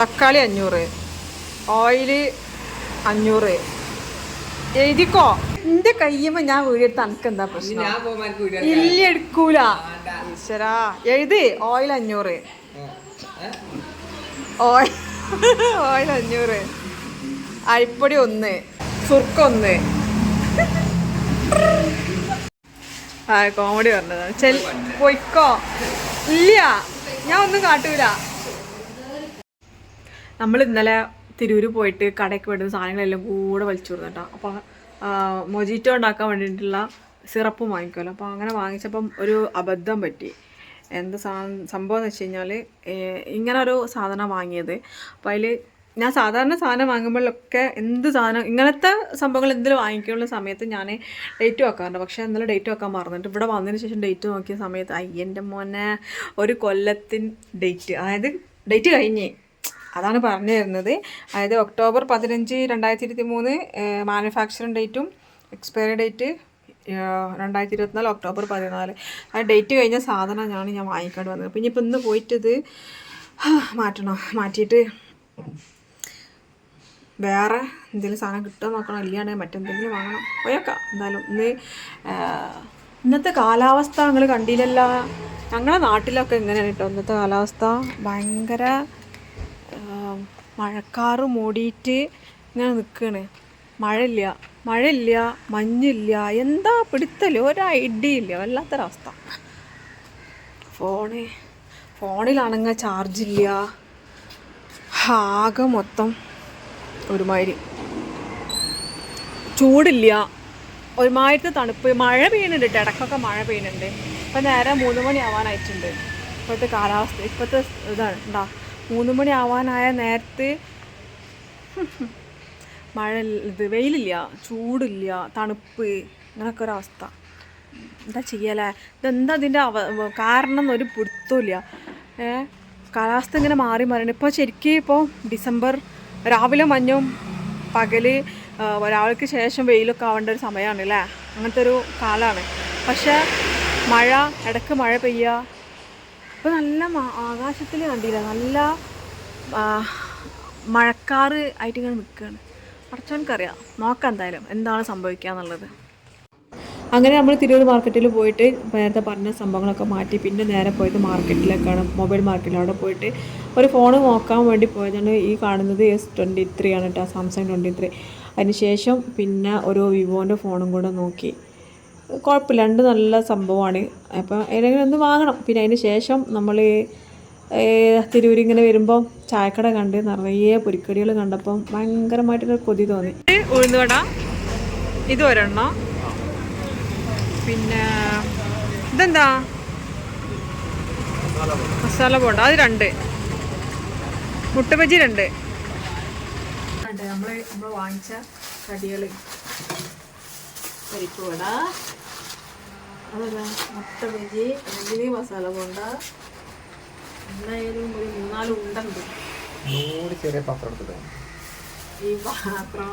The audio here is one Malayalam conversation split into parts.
തക്കാളി അഞ്ഞൂറ് ഓയിൽ അഞ്ഞൂറ്. എഴുതിക്കോ? എന്റെ കയ്യുമ്പോ ഞാൻ വീടെടുത്ത് അനക്ക് എന്താ പ്രശ്നം ഇല്ല എടുക്കൂല. ഈശ്വരാ. എഴുതി. ഓയിൽ അഞ്ഞൂറ്. ഓയിൽ ഓയിൽ അഞ്ഞൂറ്. അരിപ്പൊടി ഒന്ന്. സുർക്ക ഒന്ന്. ആ കോമഡി പറഞ്ഞത്. ചെൽ പൊയ്ക്കോ. ഇല്ല. ഞാൻ ഒന്നും കാട്ടൂല. നമ്മൾ ഇന്നലെ തിരൂര് പോയിട്ട് കടയ്ക്ക് വേണ്ടുന്ന സാധനങ്ങളെല്ലാം കൂടെ വലിച്ചു കൊടുത്തിട്ടാ അപ്പോൾ മൊജിറ്റോ ഉണ്ടാക്കാൻ വേണ്ടിയിട്ടുള്ള സിറപ്പ് വാങ്ങിക്കുമല്ലോ. അപ്പോൾ അങ്ങനെ വാങ്ങിച്ചപ്പം ഒരു അബദ്ധം പറ്റി. എന്ത് സാ സംഭവം എന്ന് വെച്ച് കഴിഞ്ഞാൽ ഇങ്ങനെ ഒരു സാധനം വാങ്ങിയത്. അപ്പോൾ അതിൽ ഞാൻ സാധാരണ സാധനം വാങ്ങുമ്പോഴൊക്കെ എന്ത് സാധനം ഇങ്ങനത്തെ സംഭവങ്ങൾ എന്തെങ്കിലും വാങ്ങിക്കാനുള്ള സമയത്ത് ഞാൻ ഡേറ്റ് വെക്കാറുണ്ട്. പക്ഷേ ഇന്നലെ ഡേറ്റ് വെക്കാൻ മറന്നിട്ട് ഇവിടെ വന്നതിന് ശേഷം ഡേറ്റ് നോക്കിയ സമയത്ത് അയ്യന്റെ മോനെ ഒരു കൊല്ലത്തിൻ ഡേറ്റ് അതായത് ഡേറ്റ് കഴിഞ്ഞ്. അതാണ് പറഞ്ഞു തരുന്നത്. അതായത് ഒക്ടോബർ പതിനഞ്ച് രണ്ടായിരത്തി ഇരുപത്തി മൂന്ന് മാനുഫാക്ചറിങ് ഡേറ്റും എക്സ്പയറി ഡേറ്റ് രണ്ടായിരത്തി ഇരുപത്തിനാല് ഒക്ടോബർ പതിനാല്. ആ ഡേറ്റ് കഴിഞ്ഞ സാധനമാണ് ഞാൻ വാങ്ങിക്കാണ്ട് വന്നത്. പിന്നെ ഇപ്പം ഇന്ന് പോയിട്ട് ഇത് മാറ്റണം. മാറ്റിയിട്ട് വേറെ എന്തെങ്കിലും സാധനം കിട്ടുമോ നോക്കണം. ഇല്ലാണ്ട് മറ്റെന്തെങ്കിലും വാങ്ങണം. പോയേക്കാം. എന്തായാലും ഇന്ന് ഇന്നത്തെ കാലാവസ്ഥ നിങ്ങൾ കണ്ടില്ലല്ലോ. ഞങ്ങളുടെ നാട്ടിലൊക്കെ എങ്ങനെയാണ് കേട്ടോ ഇന്നത്തെ കാലാവസ്ഥ? ഭയങ്കര മഴക്കാറ് മൂടിയിട്ട് ഇങ്ങനെ നിൽക്കുകയാണ് മഴയില്ല മഴയില്ല മഞ്ഞില്ല എന്താ പിടുത്തല്ല ഒരു ഐഡിയ ഇല്ല വല്ലാത്തൊരവസ്ഥ ഫോണ് ഫോണിലാണെങ്കിൽ ചാർജില്ല ആകെ മൊത്തം ഒരുമാതിരി. ചൂടില്ല. ഒരുമാതിരത്തെ തണുപ്പ്. മഴ പെയ്യുന്നുണ്ട് കേട്ടോ ഇടയ്ക്കൊക്കെ മഴ പെയ്യുന്നുണ്ട് ഇപ്പം നേരെ മൂന്ന് മണി ആവാനായിട്ടുണ്ട് ഇപ്പോഴത്തെ കാലാവസ്ഥ ഇപ്പോഴത്തെ ഇതാണ് ഉണ്ടാ മൂന്ന് മണി ആവാനായ നേരത്തെ മഴ ഇത് വെയിലില്ല ചൂടില്ല തണുപ്പ് അങ്ങനൊക്കെ ഒരവസ്ഥ എന്താ ചെയ്യലേ? ഇതെന്താ ഇതിന്റെ അവ കാരണം ഒരു പിടുത്തമില്ല കാലാവസ്ഥ ഇങ്ങനെ മാറി മാറിയാണ് ഇപ്പോൾ ശരിക്കും ഇപ്പോൾ ഡിസംബർ രാവിലെ മഞ്ഞും പകൽ ആ, ഒരാൾക്ക് ശേഷം വെയിലൊക്കെ ആവേണ്ട ഒരു സമയമാണ് അല്ലേ? അങ്ങനത്തെ ഒരു കാലമാണ് പക്ഷേ മഴ ഇടയ്ക്ക് മഴ പെയ്യുക ഇപ്പോൾ നല്ല ആകാശത്തിൽ കണ്ടില്ല. നല്ല മഴക്കാറ് ആയിട്ട് ഇങ്ങനെ നിൽക്കുകയാണ് അടച്ചവനക്കറിയാം നോക്കാം എന്തായാലും എന്താണ് സംഭവിക്കുക എന്നുള്ളത് അങ്ങനെ നമ്മൾ തിരൂർ മാർക്കറ്റിൽ പോയിട്ട് നേരത്തെ പറഞ്ഞ സംഭവങ്ങളൊക്കെ മാറ്റി പിന്നെ നേരെ പോയത് മാർക്കറ്റിലേക്കാണ്. മൊബൈൽ മാർക്കറ്റിൽ അവിടെ പോയിട്ട് ഒരു ഫോൺ നോക്കാൻ വേണ്ടി പോയതാണ് ഈ കാണുന്നത് എസ് ട്വന്റി ത്രീ ആണ് കേട്ടോ സാംസങ് ട്വന്റി ത്രീ. അതിന് ശേഷം പിന്നെ ഒരു വിവോന്റെ ഫോണും കൂടെ നോക്കി. കുഴപ്പമില്ല. രണ്ട് നല്ല സംഭവമാണ്. അപ്പോൾ ഏതെങ്കിലും ഒന്ന് വാങ്ങണം. പിന്നെ അതിന് ശേഷം നമ്മൾ തിരൂരിങ്ങനെ വരുമ്പോൾ ചായക്കട കണ്ട് നിറയെ പൊരിക്കടികൾ കണ്ടപ്പം ഭയങ്കരമായിട്ടൊരു കൊതി തോന്നി. ഉഴുന്നുവട ഇത് ഒരെണ്ണം. പിന്നെ ഇതെന്താ? മസാല പോണ്ട. അത് രണ്ട്. മുട്ട ബജി രണ്ട് നമ്മൾ നമ്മൾ വാങ്ങിച്ച കടികൾ പരിപ്പ് വട അതല്ല മുട്ട ബജി അല്ലെങ്കിൽ മസാല കൊണ്ട എന്തായാലും ഒരു മൂന്നാൽ ഉണ്ടുണ്ട് നൂറ് ചെറിയ പാത്രം എടുത്തിട്ട് ഈ പാത്രം.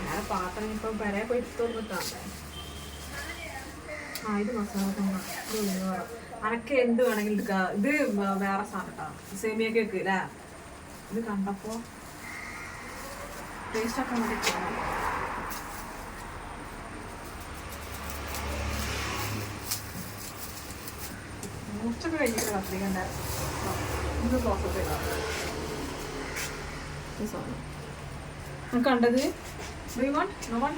വേറെ പാത്രം ഇപ്പം പരേ പോയി തോന്നിട്ടാണ്ടേ ആ ഇത് മസാല കൊണ്ട അനക്ക് എന്ത് വേണമെങ്കിലും എടുക്കാം. ഇത് വേറെ സാധനം സേമിയ കേക്ക് അല്ലേ ഇത് കണ്ടപ്പോ ടേസ്റ്റ് ഒക്കെ മൂച്ചൊക്കെ കഴിഞ്ഞിട്ട് കത്തിരിക്കണ്ടേ ഇത് പ്രോസസ് കണ്ടത്? Do you know one one?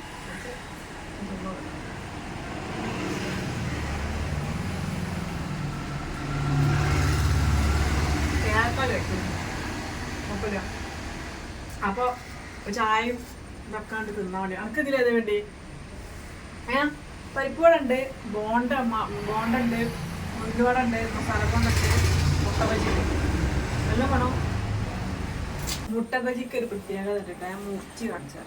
തേങ്ങാപ്പാൽ വെക്കുന്നു കുഴപ്പമില്ല അപ്പോൾ ചായയും ഇതൊക്കെ തിന്നാൻ വേണ്ടി അനക്ക് ഇതിലേത് വേണ്ടി? ഏ? പരിപ്പുവട ഉണ്ട് ബോണ്ട മ- ബോണ്ട ഉണ്ട് ഉള്ളിവട ഉണ്ടായിരുന്നു. ഉണ്ട് മുട്ട ബജി നല്ല വേണം മുട്ട ബജിക്ക് ഒരു പ്രത്യേകത ഇട്ടിട്ട് ഞാൻ മുറിച്ച് കാണിച്ചു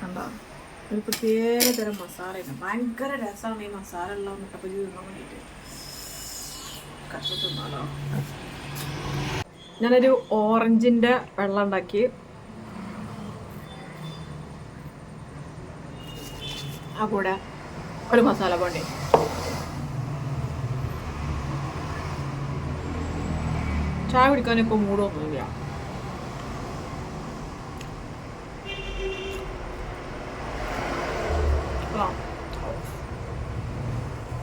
കണ്ടോ? ഒരു പ്രത്യേക തരം മസാലയാണ് ഭയങ്കര രസമാണ് ഈ മസാല ഉള്ള മുട്ടപ്പജി തിന്നാൻ വേണ്ടിയിട്ട്. കഷ്ട ഞാനൊരു ഓറഞ്ചിന്റെ വെള്ളം ഉണ്ടാക്കി ആ കൂടെ ഒരു മസാല പൊണ്ടി ചായ കുടിക്കാൻ ഇപ്പൊ മൂടൊന്നുമില്ല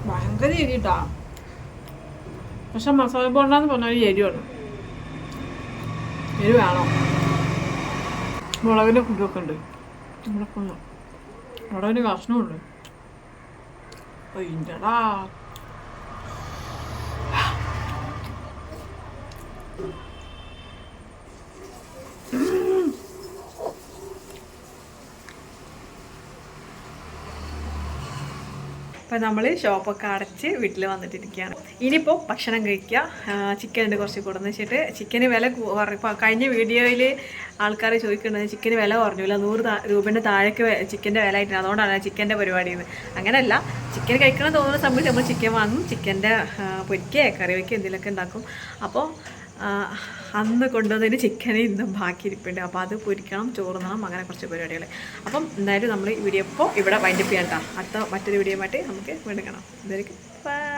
ഭയങ്കര എരിട്ടാ പക്ഷെ മസാല ബോണ്ടാന്ന് പറഞ്ഞ ഒരു എരിവാണ്. എരിവ് വേണോ. മുളകിന്റെ ഫുഡൊക്കെ ഉണ്ട്. നമ്മളെ കൊള്ളാം. മുളകൊക്കെ മുളകിന്റെ കഷ്ണമുണ്ട്. അയ്യടാ അപ്പം നമ്മൾ ഷോപ്പൊക്കെ അടച്ച് വീട്ടിൽ വന്നിട്ടിരിക്കുകയാണ്. ഇനിയിപ്പോൾ ഭക്ഷണം കഴിക്കുക. ചിക്കൻ ഉണ്ട് കുറച്ച് കൊടുന്ന് വെച്ചിട്ട് ചിക്കന് വില ഇപ്പോൾ കഴിഞ്ഞ വീഡിയോയിൽ ആൾക്കാർ ചോദിക്കുന്നത് ചിക്കന് വില കുറഞ്ഞില്ല. നൂറ് രൂപേന്റെ താഴേക്ക് ചിക്കന്റെ വില ആയിട്ടാണ് അതുകൊണ്ടാണ് ചിക്കന്റെ പരിപാടി എന്ന് അങ്ങനെയല്ല ചിക്കൻ കഴിക്കണം തോന്നുന്ന സമയത്ത് നമ്മൾ ചിക്കൻ വാങ്ങും. ചിക്കന്റെ പൊരിക്കുക കറി വയ്ക്കുക എന്തെങ്കിലുമൊക്കെ ഉണ്ടാക്കും. അപ്പോൾ അന്ന് കൊണ്ടുവന്നതിന് ചിക്കൻ ഇന്നും ബാക്കി ഇരിപ്പുണ്ട് അപ്പോൾ അത് പൊരിക്കണം ചോറുന്നണം അങ്ങനെ കുറച്ച് പരിപാടികൾ. അപ്പം എന്തായാലും നമ്മൾ ഈ വീഡിയോ ഇപ്പോൾ ഇവിടെ വൈൻഡപ്പ് ചെയ്യാം കേട്ടോ അടുത്ത മറ്റൊരു വീഡിയോ ആയിട്ട് നമുക്ക് വീണ്ടും കാണാം. ഇതായിരിക്കും ബൈ